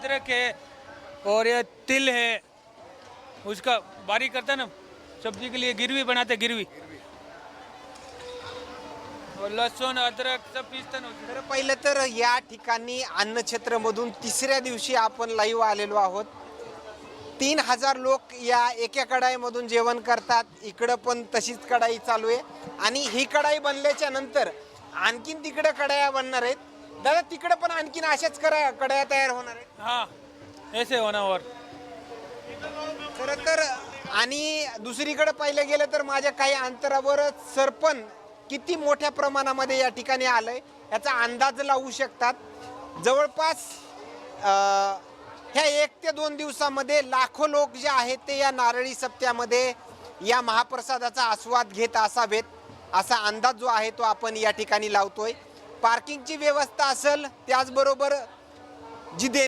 अदरक है और ये तिल है। उसका बारीक करता ना। सब्जी के लिए गिरवी बनाते गिरवी। और लहसुन अदरक सब पीसते ना। तर पहिलं तर या ठिकाणी अन्नक्षेत्रमधून तिसऱ्या दिवशी आपण लाईव्ह आलेलो आहोत. तीन हजार लोक या एका कढाईमधून जेवण करतात. इकडं पण तशीच कढाई चालू आहे. आणि ही कढाई बनल्याच्या नंतर आणखीन तिकडं कढाया बनणार आहेत. दादा तिकडं पण आणखीन अशाच कढा कढाया तयार होणार आहेत. हाँ होना और खरं तर आणि दुसरीकडे पाहिलं गेलं तर माझ्या काही अंतरावरच सरपण किती मोठ्या प्रमाणामध्ये या ठिकाणी आलंय याचा अंदाज लावू शकतात. जवळपास अं, ह्या एक ते दोन दिवसामध्ये लाखो लोक जे आहेत ते या नारळी सप्त्यामध्ये या महाप्रसादाचा आस्वाद घेत असावेत असा अंदाज जो आहे तो आपण या ठिकाणी लावतोय. पार्किंगची व्यवस्था असेल त्याचबरोबर जी दे